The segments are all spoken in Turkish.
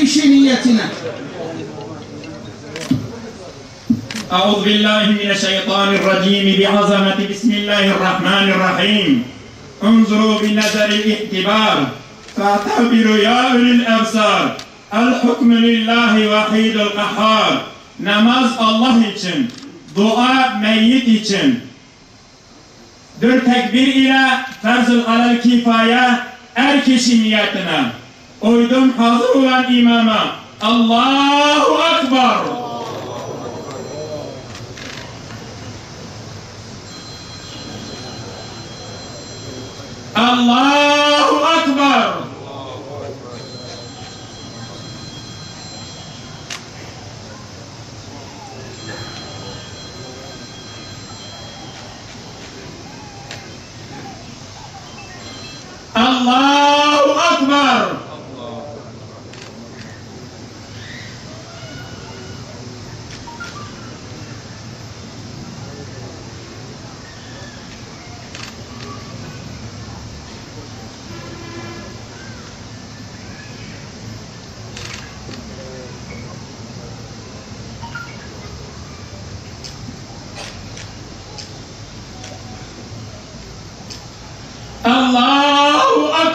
kişi niyetine. أعوذ بالله من الشيطان الرجيم بعظمة بسم الله الرحمن الرحيم انظروا بنظر الاعتبار فاعتبروا يا أولي الأبصار الحكم لله وحيد القهار Namaz Allah için, dua meyyit için. Dört tekbir ile farz-ı alel kifaya er kişi niyetine. Uydum hazır olan imama. Allahu Ekber. Allahu Ekber. Allahu Ekber.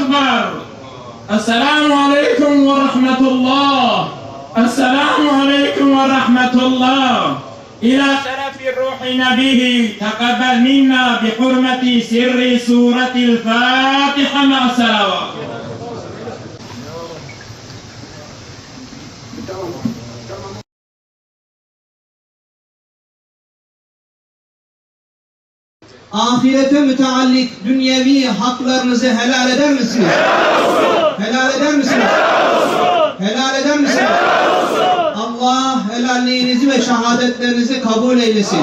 أكبر. السلام عليكم ورحمة الله. السلام عليكم ورحمة الله. إلى شرف روح نبيه تقبل منا بحرمة سر سورة الفاتحة مع الصلوات Ahirete müteallik dünyevi haklarınızı helal eder misiniz? Helal eder misiniz? Helal eder misiniz? Allah helalliğinizi ve şehadetlerinizi kabul eylesin.